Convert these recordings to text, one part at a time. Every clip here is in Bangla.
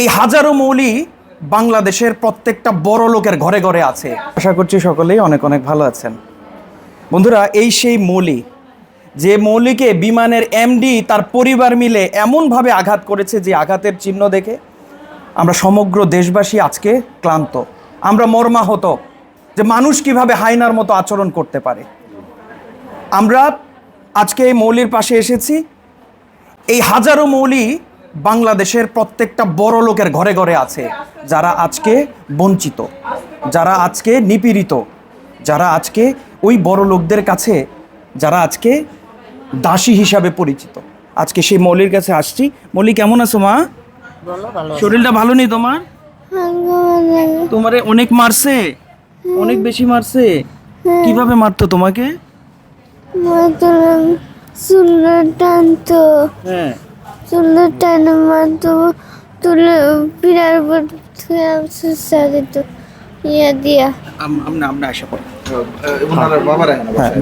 এই হাজারো মৌলি বাংলাদেশের প্রত্যেকটা বড় লোকের ঘরে ঘরে আছে। আশা করছি সকলেই অনেক অনেক ভালো আছেন। বন্ধুরা, এই সেই মৌলি, যে মৌলিকে বিমানের এমডি তার পরিবার মিলে এমনভাবে আঘাত করেছে যে আঘাতের চিহ্ন দেখে আমরা সমগ্র দেশবাসী আজকে ক্লান্ত। আমরা মর্মাহত যে মানুষ কীভাবে হাইনার মতো আচরণ করতে পারে। আমরা আজকে এই মৌলির পাশে এসেছি। এই হাজারো মৌলি বাংলাদেশের প্রত্যেকটা বড় লোকের ঘরে ঘরে আছে যারা আজকে বঞ্চিত যারা আজকে নিপীড়িত যারা আজকে ওই বড় লোকদের কাছে যারা আজকে দাসী হিসাবে পরিচিত। আজকে সেই মৌলির কাছে আসছি। মৌলি কেমন আছো মা? শরীরটা ভালো নেই তোমার? তোমারে অনেক মারছে অনেক বেশি মারছে। কীভাবে মারতো তোমাকে? টানতো। হ্যাঁ। চুলো টানে মারতো তুলে পিড়ার উপর থুয়ে দিত ইয়া দিয়া। আমরা আমরা আশা করি। ওনার বাবার হ্যাঁ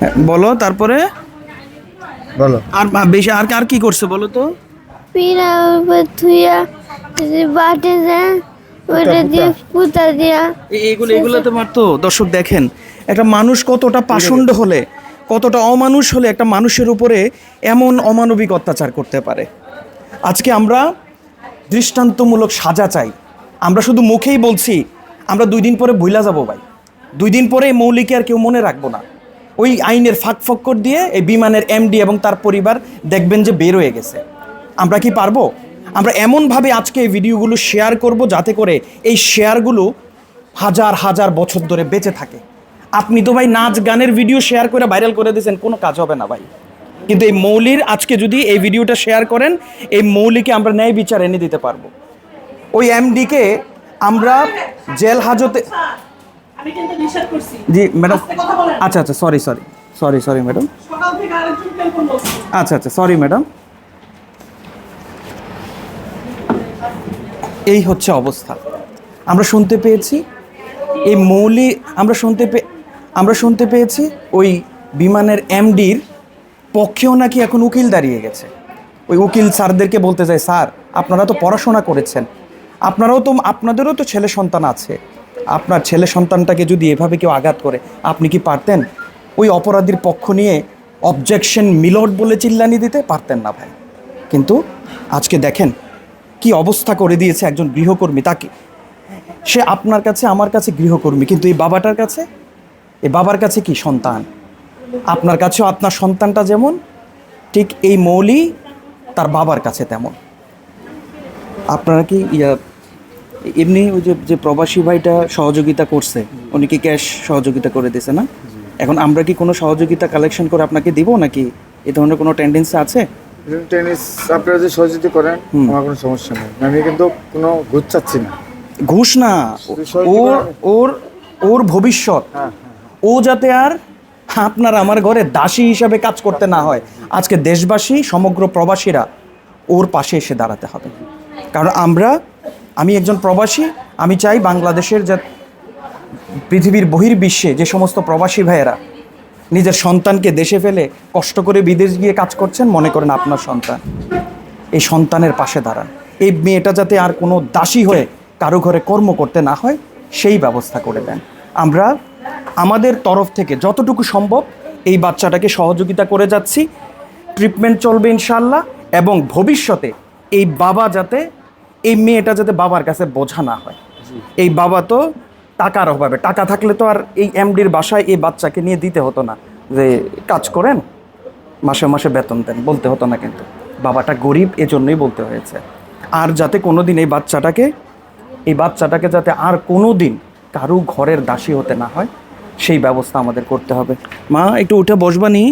হ্যাঁ, বলো তারপরে? বলো। আর বেশি আর আর কি করছে বলো তো? পিড়ার উপর থুয়া বাটে যায় ওইটা দিয়ে পুতা। দিয়া। এগুলো এগুলো তো মারতো দর্শক দেখেন একটা মানুষ কতটা পাষণ্ড হলে কতটা অমানুষ হলে একটা মানুষের উপরে এমন অমানবিক অত্যাচার করতে পারে। আজকে আমরা দৃষ্টান্তমূলক সাজা চাই। আমরা শুধু মুখেই বলছি আমরা দুই দিন পরে ভুলা যাব ভাই। দুই দিন পরে মৌলিকে আর কেউ মনে রাখব না। ওই আইনের ফাঁক ফক্কর দিয়ে এই বিমানের এমডি এবং তার পরিবার দেখবেন যে বের হয়ে গেছে। আমরা কি পারব? আমরা এমনভাবে আজকে এই ভিডিওগুলো শেয়ার করব যাতে করে এই শেয়ারগুলো হাজার হাজার বছর ধরে বেঁচে থাকে। আপনি তো ভাই নাচ গানের ভিডিও শেয়ার করে ভাইরাল করে দিয়েছেন কোনো কাজ হবে না ভাই। কিন্তু এই মৌলির আজকে যদি এই ভিডিওটা শেয়ার করেন এই মৌলিকে আমরা ন্যায় বিচার এনে দিতে পারব। ওই এমডিকে আমরা জেল হাজতে করছি। জি ম্যাডাম। আচ্ছা আচ্ছা sorry sorry sorry sorry madam আচ্ছা আচ্ছা সরি ম্যাডাম এই হচ্ছে অবস্থা। আমরা শুনতে পেয়েছি, এই মৌলি, আমরা শুনতে পে, আমরা শুনতে পেয়েছি ওই বিমানের এমডির পক্ষেও নাকি এখন উকিল দাঁড়িয়ে গেছে। ওই উকিল স্যারদেরকে বলতে চাই, স্যার, আপনারা তো পড়াশোনা করেছেন। আপনারাও তো, আপনাদেরও তো ছেলে সন্তান আছে। আপনার ছেলে সন্তানটাকে যদি এভাবে কেউ আঘাত করে, আপনি কি পারতেন? ওই অপরাধীর পক্ষ নিয়ে অবজেকশন মিলট বলে চিল্লানি দিতে পারতেন না ভাই। কিন্তু আজকে দেখেন কি অবস্থা করে দিয়েছে একজন গৃহকর্মী তাকে? সে আপনার কাছে আমার কাছে গৃহকর্মী কিন্তু এই বাবাটার কাছে? এই বাবার কাছে কি সন্তান? আপনার কাছেও আপনার সন্তানটা যেমন ঠিক এই মৌলি তার বাবার কাছে তেমন। আপনারা কি ইয়া এমনি ওই যে যে প্রবাসী ভাইটা সহযোগিতা করছে উনি কি ক্যাশ সহযোগিতা করে দিয়েছে না? এখন আমরা কি কোনো সহযোগিতা কালেকশন করে আপনাকে দিব নাকি? এ ধরনের কোনো টেন্ডেন্সি আছে? টেনিস আপনারা যে সহযোগিতা করেন আমার কোনো সমস্যা নেই। আমি কিন্তু কোনো ঘুষ চাচ্ছি না। ঘুষ না ওর ওর ওর ভবিষ্যৎ। হ্যাঁ। ও যাতে আর আপনার আমার ঘরে দাসী হিসাবে কাজ করতে না হয় আজকে দেশবাসী সমগ্র প্রবাসীরা ওর পাশে এসে দাঁড়াতে হবে। কারণ আমরা আমি একজন প্রবাসী আমি চাই বাংলাদেশের যা পৃথিবীর বহির্বিশ্বে যে সমস্ত প্রবাসী ভাইয়েরা নিজের সন্তানকে দেশে ফেলে কষ্ট করে বিদেশ গিয়ে কাজ করছেন মনে করেন আপনার সন্তান। এই সন্তানের পাশে দাঁড়ান। এই মেয়েটা যাতে আর কোনো দাসী হয়ে কারও ঘরে কর্ম করতে না হয় সেই ব্যবস্থা করে দেন। আমরা আমাদের তরফ থেকে যতটুকু সম্ভব এই বাচ্চাটাকে সহযোগিতা করে যাচ্ছি। ট্রিটমেন্ট চলবে ইনশাল্লাহ এবং ভবিষ্যতে এই বাবা যাতে এই মেয়েটা যাতে বাবার কাছে বোঝা না হয়। এই বাবা তো টাকার অভাবে। টাকা থাকলে তো আর এই এমডির বাসায় এই বাচ্চাকে নিয়ে দিতে হতো না। যে কাজ করেন, মাসে মাসে বেতন দেন, বলতে হতো না কিন্তু। বাবাটা গরিব, এজন্যই বলতে হয়েছে। আর যাতে কোনো দিন এই বাচ্চাটাকে এই বাচ্চাটাকে যাতে আর কোনো দিন কারও ঘরের দাসী হতে না হয়, সেই ব্যবস্থা আমাদের করতে হবে। মা, একটু উঠে বসবানি